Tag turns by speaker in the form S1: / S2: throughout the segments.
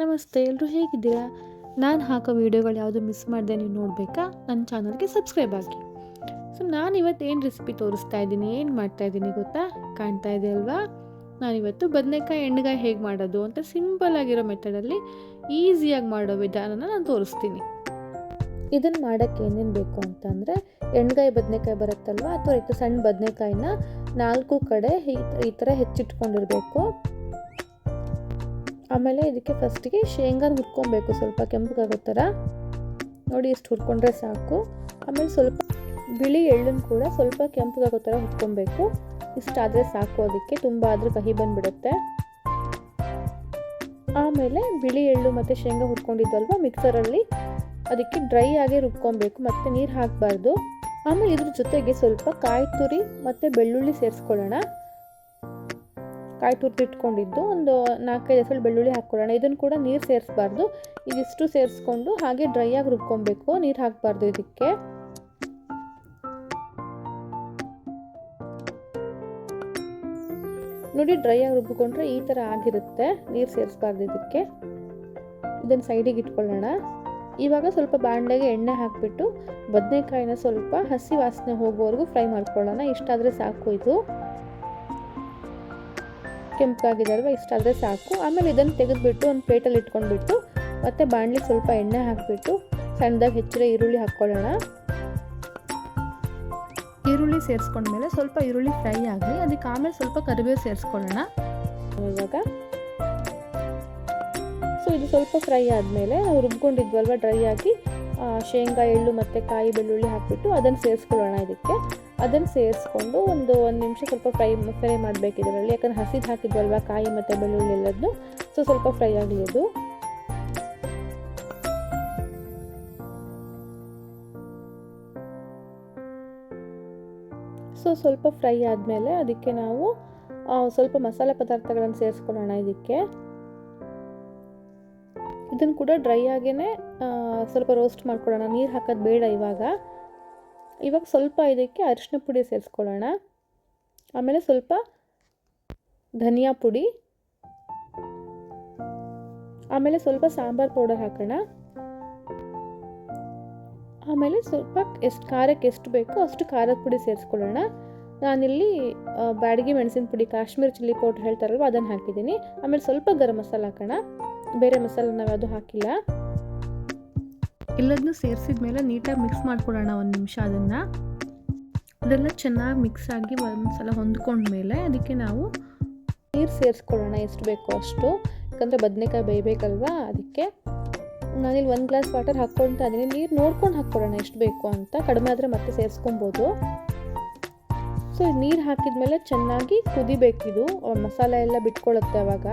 S1: ನಮಸ್ತೆ ಎಲ್ಲರೂ ಹೇಗಿದ್ದೀರಾ? ನಾನು ಹಾಕೋ ವೀಡಿಯೋಗಳು ಯಾವುದು ಮಿಸ್ ಮಾಡಿದೆ ನೀವು ನೋಡಬೇಕಾ? ನನ್ನ ಚಾನಲ್ಗೆ ಸಬ್ಸ್ಕ್ರೈಬ್ ಆಗಿ ಸೊ ನಾನು ಇವತ್ತು ಏನು ರೆಸಿಪಿ ತೋರಿಸ್ತಾ ಇದ್ದೀನಿ, ಏನು ಮಾಡ್ತಾ ಇದ್ದೀನಿ ಗೊತ್ತಾ? ಕಾಣ್ತಾ ಇದೆ ಅಲ್ವಾ? ನಾನಿವತ್ತು ಬದನೆಕಾಯಿ ಎಣ್ಣೆಗಾಯಿ ಹೇಗೆ ಮಾಡೋದು ಅಂತ ಸಿಂಪಲ್ ಆಗಿರೋ ಮೆಥಡಲ್ಲಿ ಈಸಿಯಾಗಿ ಮಾಡೋ ವಿಧಾನನ ನಾನು ತೋರಿಸ್ತೀನಿ. ಇದನ್ನು ಮಾಡೋಕ್ಕೆ ಏನೇನು ಬೇಕು ಅಂತಂದರೆ, ಎಣ್ಣೆಗಾಯಿ ಬದನೆಕಾಯಿ ಬರುತ್ತಲ್ವ? ಅಥವಾ ಇತ್ತು ಸಣ್ಣ ಬದನೆಕಾಯಿನ ನಾಲ್ಕು ಕಡೆ ಈ ಈ ಥರ ಹೆಚ್ಚಿಟ್ಕೊಂಡಿರಬೇಕು. ಆಮೇಲೆ ಇದಕ್ಕೆ ಫಸ್ಟಿಗೆ ಶೇಂಗಾನ ಹುರ್ಕೊಬೇಕು. ಸ್ವಲ್ಪ ಕೆಂಪಗಾಗೋ ಥರ. ನೋಡಿ ಇಷ್ಟು ಹುರ್ಕೊಂಡ್ರೆ ಸಾಕು. ಆಮೇಲೆ ಸ್ವಲ್ಪ ಬಿಳಿ ಎಳ್ಳನ್ನು ಕೂಡ ಸ್ವಲ್ಪ ಕೆಂಪಗಾಗೋ ಥರ ಹುರ್ಕೊಬೇಕು. ಇಷ್ಟಾದರೆ ಸಾಕು ಅದಕ್ಕೆ. ತುಂಬ ಆದರೆ ಕಹಿ ಬಂದುಬಿಡುತ್ತೆ. ಆಮೇಲೆ ಬಿಳಿ ಎಳ್ಳು ಮತ್ತು ಶೇಂಗಾ ಹುರ್ಕೊಂಡಿದ್ದಲ್ವ ಮಿಕ್ಸರಲ್ಲಿ ಅದಕ್ಕೆ ಡ್ರೈ ಆಗಿ ರುಬ್ಕೊಬೇಕು. ಮತ್ತು ನೀರು ಹಾಕಬಾರ್ದು. ಆಮೇಲೆ ಇದ್ರ ಜೊತೆಗೆ ಸ್ವಲ್ಪ ಕಾಯಿ ತುರಿ ಮತ್ತು ಬೆಳ್ಳುಳ್ಳಿ ಸೇರಿಸ್ಕೊಳ್ಳೋಣ. ಕಾಯಿ ತುರಿದಿಟ್ಕೊಂಡಿದ್ದು ಒಂದು ನಾಲ್ಕೈದು ಹೆಸರು ಬೆಳ್ಳುಳ್ಳಿ ಹಾಕ್ಕೊಳ್ಳೋಣ. ಇದನ್ನು ಕೂಡ ನೀರು ಸೇರಿಸ್ಬಾರ್ದು. ಇದಿಷ್ಟು ಸೇರಿಸ್ಕೊಂಡು ಹಾಗೆ ಡ್ರೈ ಆಗಿ ರುಬ್ಕೊಬೇಕು. ನೀರು ಹಾಕಬಾರ್ದು ಇದಕ್ಕೆ. ನೋಡಿ ಡ್ರೈ ಆಗಿ ರುಬ್ಬಿಕೊಂಡ್ರೆ ಈ ಥರ ಆಗಿರುತ್ತೆ. ನೀರು ಸೇರಿಸ್ಬಾರ್ದು ಇದಕ್ಕೆ. ಇದನ್ನು ಸೈಡಿಗೆ ಇಟ್ಕೊಳ್ಳೋಣ. ಇವಾಗ ಸ್ವಲ್ಪ ಬಾಣಲೆಗೆ ಎಣ್ಣೆ ಹಾಕಿಬಿಟ್ಟು ಬದನೆಕಾಯಿನ ಸ್ವಲ್ಪ ಹಸಿ ವಾಸನೆ ಹೋಗೋವರೆಗೂ ಫ್ರೈ ಮಾಡ್ಕೊಳ್ಳೋಣ. ಇಷ್ಟಾದರೆ ಸಾಕು ಇದು. ಕೆಂಪಾಗಿದೆ ಅಲ್ವಾ ಇಷ್ಟಾದರೆ ಸಾಕು. ಆಮೇಲೆ ಇದನ್ನು ತೆಗೆದುಬಿಟ್ಟು ಒಂದು ಪ್ಲೇಟಲ್ಲಿ ಇಟ್ಕೊಂಡ್ಬಿಟ್ಟು ಮತ್ತು ಬಾಣಲಿಗೆ ಸ್ವಲ್ಪ ಎಣ್ಣೆ ಹಾಕಿಬಿಟ್ಟು ಸಣ್ಣದಾಗಿ ಹೆಚ್ಚಿರೋ ಈರುಳ್ಳಿ ಹಾಕ್ಕೊಳ್ಳೋಣ. ಈರುಳ್ಳಿ ಸೇರಿಸ್ಕೊಂಡ್ಮೇಲೆ ಸ್ವಲ್ಪ ಈರುಳ್ಳಿ ಫ್ರೈ ಆಗಲಿ ಅದಕ್ಕೆ ಆಮೇಲೆ ಸ್ವಲ್ಪ ಕರಿಬೇವು ಸೇರಿಸ್ಕೊಳ್ಳೋಣ. ಇವಾಗ. ಸೊ ಇದು ಸ್ವಲ್ಪ ಫ್ರೈ ಆದಮೇಲೆ ನಾವು ರುಬ್ಕೊಂಡಿದ್ವಲ್ವ ಡ್ರೈ ಆಗಿ ಶೇಂಗಾ ಎಳ್ಳು ಮತ್ತು ಕಾಯಿ ಬೆಳ್ಳುಳ್ಳಿ ಹಾಕಿಬಿಟ್ಟು ಅದನ್ನು ಸೇರಿಸ್ಕೊಳ್ಳೋಣ ಇದಕ್ಕೆ. ಅದನ್ನು ಸೇರಿಸ್ಕೊಂಡು ಒಂದು ಒಂದು ನಿಮಿಷ ಸ್ವಲ್ಪ ಫ್ರೈ ಫ್ರೈ ಮಾಡಬೇಕು ಇದರಲ್ಲಿ. ಯಾಕಂದ್ರೆ ಹಸಿದು ಹಾಕಿದ್ವಲ್ವ, ಕಾಯಿ ಮತ್ತು ಬೆಳ್ಳುಳ್ಳಿ ಎಲ್ಲದನ್ನು ಸೊ ಸ್ವಲ್ಪ ಫ್ರೈ ಆಗಲಿ ಅದು. ಸೊ ಸ್ವಲ್ಪ ಫ್ರೈ ಆದಮೇಲೆ ಅದಕ್ಕೆ ನಾವು ಸ್ವಲ್ಪ ಮಸಾಲೆ ಪದಾರ್ಥಗಳನ್ನು ಸೇರಿಸ್ಕೊಳ್ಳೋಣ ಇದಕ್ಕೆ. ಇದನ್ನು ಕೂಡ ಡ್ರೈ ಆಗೇ ಸ್ವಲ್ಪ ರೋಸ್ಟ್ ಮಾಡ್ಕೊಳ್ಳೋಣ. ನೀರು ಹಾಕೋದು ಬೇಡ ಇವಾಗ. ಇವಾಗ ಸ್ವಲ್ಪ ಇದಕ್ಕೆ ಅರಿಶಿನ ಪುಡಿ ಸೇರಿಸ್ಕೊಳ್ಳೋಣ. ಆಮೇಲೆ ಸ್ವಲ್ಪ ಧನಿಯಾ ಪುಡಿ. ಆಮೇಲೆ ಸ್ವಲ್ಪ ಸಾಂಬಾರು ಪೌಡರ್ ಹಾಕೋಣ. ಆಮೇಲೆ ಸ್ವಲ್ಪ ಎಷ್ಟು ಖಾರಕ್ಕೆ ಎಷ್ಟು ಬೇಕೋ ಅಷ್ಟು ಖಾರದ ಪುಡಿ ಸೇರಿಸ್ಕೊಳ್ಳೋಣ. ನಾನಿಲ್ಲಿ ಬ್ಯಾಡಗಿ ಮೆಣಸಿನ ಪುಡಿ, ಕಾಶ್ಮೀರ್ ಚಿಲ್ಲಿ ಪೌಡ್ರ್ ಹೇಳ್ತಾರಲ್ವ ಅದನ್ನು ಹಾಕಿದ್ದೀನಿ. ಆಮೇಲೆ ಸ್ವಲ್ಪ ಗರಂ ಮಸಾಲ ಹಾಕೋಣ. ಬೇರೆ ಮಸಾಲೆ ನಾವು ಅದು ಹಾಕಿಲ್ಲ. ಎಲ್ಲದನ್ನೂ ಸೇರಿಸಿದ ಮೇಲೆ ನೀಟಾಗಿ ಮಿಕ್ಸ್ ಮಾಡ್ಕೊಳ್ಳೋಣ ಒಂದು ನಿಮಿಷ ಅದನ್ನು. ಅದೆಲ್ಲ ಚೆನ್ನಾಗಿ ಮಿಕ್ಸ್ ಆಗಿ ಒಂದು ಸಲ ಹೊಂದ್ಕೊಂಡ್ಮೇಲೆ ಅದಕ್ಕೆ ನಾವು ನೀರು ಸೇರಿಸ್ಕೊಳ್ಳೋಣ, ಎಷ್ಟು ಬೇಕೋ ಅಷ್ಟು. ಯಾಕಂದರೆ ಬದನೆಕಾಯಿ ಬೇಯಬೇಕಲ್ವಾ? ಅದಕ್ಕೆ ನಾನಿಲ್ಲಿ ಒಂದು ಗ್ಲಾಸ್ ವಾಟರ್ ಹಾಕ್ಕೊಂತ ಇದ್ದೀನಿ. ನೀರು ನೋಡ್ಕೊಂಡು ಹಾಕ್ಕೊಡೋಣ ಎಷ್ಟು ಬೇಕು ಅಂತ. ಕಡಿಮೆ ಆದರೆ ಮತ್ತೆ ಸೇರಿಸ್ಕೊಬೋದು. ಸೊ ನೀರು ಹಾಕಿದ್ಮೇಲೆ ಚೆನ್ನಾಗಿ ಕುದಿಬೇಕಿದು. ಮಸಾಲೆ ಎಲ್ಲ ಬಿಟ್ಕೊಳ್ಳುತ್ತೆ ಅವಾಗ.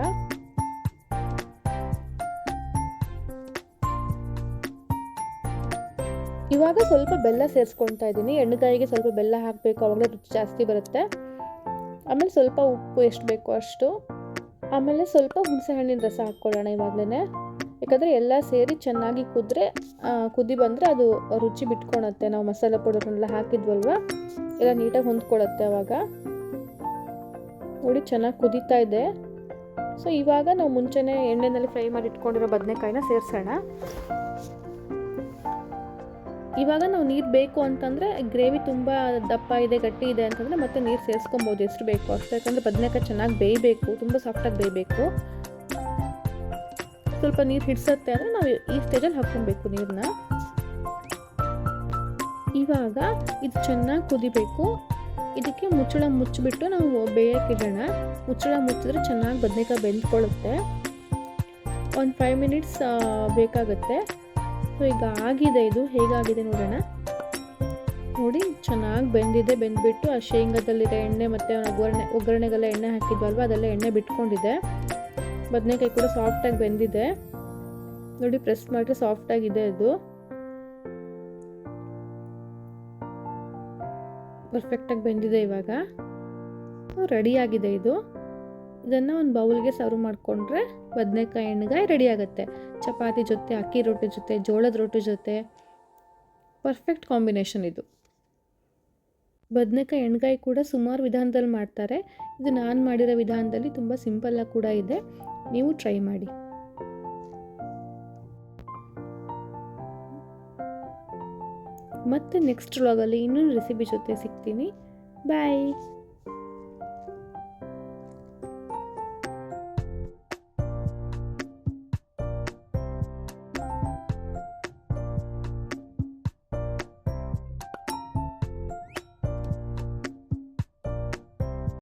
S1: ಇವಾಗ ಸ್ವಲ್ಪ ಬೆಲ್ಲ ಸೇರಿಸ್ಕೊಳ್ತಾ ಇದ್ದೀನಿ. ಎಣ್ಣೆಗಾಯಿಗೆ ಸ್ವಲ್ಪ ಬೆಲ್ಲ ಹಾಕಬೇಕು ಅವಾಗ ರುಚಿ ಜಾಸ್ತಿ ಬರುತ್ತೆ. ಆಮೇಲೆ ಸ್ವಲ್ಪ ಉಪ್ಪು ಎಷ್ಟು ಬೇಕೋ ಅಷ್ಟು. ಆಮೇಲೆ ಸ್ವಲ್ಪ ಹುಣಸೆ ಹಣ್ಣಿನ ರಸ ಹಾಕ್ಕೊಳ್ಳೋಣ ಇವಾಗಲೇ ಯಾಕಂದರೆ ಎಲ್ಲ ಸೇರಿ ಚೆನ್ನಾಗಿ ಕುದ್ರೆ ಕುದಿ ಬಂದರೆ ಅದು ರುಚಿ ಬಿಟ್ಕೊಳತ್ತೆ. ನಾವು ಮಸಾಲೆ ಪೌಡರ್ನೆಲ್ಲ ಹಾಕಿದ್ವಲ್ವ? ಎಲ್ಲ ನೀಟಾಗಿ ಹೊಂದ್ಕೊಳ್ಳುತ್ತೆ ಅವಾಗ. ನೋಡಿ, ಚೆನ್ನಾಗಿ ಕುದೀತಾ ಇದೆ. ಸೊ, ಇವಾಗ ನಾವು ಮುಂಚೆನೇ ಎಣ್ಣೆನಲ್ಲಿ ಫ್ರೈ ಮಾಡಿ ಇಟ್ಕೊಂಡಿರೋ ಬದನೆಕಾಯಿನ ಸೇರಿಸೋಣ. ಇವಾಗ ನಾವು ನೀರು ಬೇಕು ಅಂತಂದರೆ ಗ್ರೇವಿ ತುಂಬ ದಪ್ಪ ಇದೆ, ಗಟ್ಟಿ ಇದೆ ಅಂತಂದರೆ ಮತ್ತೆ ನೀರು ಸೇರಿಸ್ಕೊಬೋದು ಎಷ್ಟು ಬೇಕು ಅಷ್ಟು. ಯಾಕಂದರೆ ಬದನೆಕಾಯಿ ಚೆನ್ನಾಗಿ ಬೇಯಬೇಕು, ತುಂಬ ಸಾಫ್ಟಾಗಿ ಬೇಯಬೇಕು. ಸ್ವಲ್ಪ ನೀರು ಹಿಡ್ಸತ್ತೆ ಅಂದರೆ ನಾವು ಈ ಸ್ಟೇಜಲ್ಲಿ ಹಾಕ್ಕೊಬೇಕು ನೀರನ್ನ ಇವಾಗ ಇದು ಚೆನ್ನಾಗಿ ಕುದಿಬೇಕು. ಇದಕ್ಕೆ ಮುಚ್ಚಳ ಮುಚ್ಚಿಬಿಟ್ಟು ನಾವು ಬೇಯೋಕ್ಕಿಡೋಣ ಮುಚ್ಚಳ ಮುಚ್ಚಿದ್ರೆ ಚೆನ್ನಾಗಿ ಬದನೆಕಾಯಿ ಬೆಂದ್ಕೊಳ್ಳುತ್ತೆ. ಒಂದು ಫೈವ್ ಮಿನಿಟ್ಸ್ ಬೇಕಾಗುತ್ತೆ. ಸೊ, ಈಗ ಆಗಿದೆ ಇದು. ಹೇಗಾಗಿದೆ ನೋಡೋಣ? ನೋಡಿ, ಚೆನ್ನಾಗಿ ಬೆಂದಿದೆ. ಬೆಂದ್ಬಿಟ್ಟು ಆ ಶೇಂಗಾದಲ್ಲಿರೋ ಎಣ್ಣೆ ಮತ್ತು ಒಗ್ಗರಣೆ, ಒಗ್ಗರಣೆಗೆಲ್ಲ ಎಣ್ಣೆ ಹಾಕಿದ್ವಲ್ವ? ಅದೆಲ್ಲ ಎಣ್ಣೆ ಬಿಟ್ಕೊಂಡಿದೆ. ಬದನೆಕಾಯಿ ಕೂಡ ಸಾಫ್ಟಾಗಿ ಬೆಂದಿದೆ. ನೋಡಿ ಪ್ರೆಸ್ ಮಾಡಿದ್ರೆ ಸಾಫ್ಟಾಗಿದೆ ಅದು. ಪರ್ಫೆಕ್ಟಾಗಿ ಬೆಂದಿದೆ ಇವಾಗ. ರೆಡಿಯಾಗಿದೆ ಇದು. ಇದನ್ನು ಒಂದು ಬೌಲ್ಗೆ ಸರ್ವ್ ಮಾಡಿಕೊಂಡ್ರೆ ಬದನೆಕಾಯಿ ಎಣ್ಣೆಗಾಯಿ ರೆಡಿ ಆಗುತ್ತೆ. ಚಪಾತಿ ಜೊತೆ, ಅಕ್ಕಿ ರೊಟ್ಟಿ ಜೊತೆ, ಜೋಳದ ರೊಟ್ಟಿ ಜೊತೆ. ಪರ್ಫೆಕ್ಟ್ ಕಾಂಬಿನೇಷನ್ ಇದು. ಬದನೆಕಾಯಿ ಎಣ್ಗಾಯಿ ಕೂಡ ಸುಮಾರು ವಿಧಾನದಲ್ಲಿ ಮಾಡ್ತಾರೆ. ಇದು ನಾನು ಮಾಡಿರೋ ವಿಧಾನದಲ್ಲಿ ತುಂಬ ಸಿಂಪಲ್ಲಾಗಿ ಕೂಡ ಇದೆ. ನೀವು ಟ್ರೈ ಮಾಡಿ. ಮತ್ತೆ ನೆಕ್ಸ್ಟ್ ವ್ಲಾಗಲ್ಲಿ ಇನ್ನೊಂದು ರೆಸಿಪಿ ಜೊತೆ ಸಿಗ್ತೀನಿ. ಬಾಯ್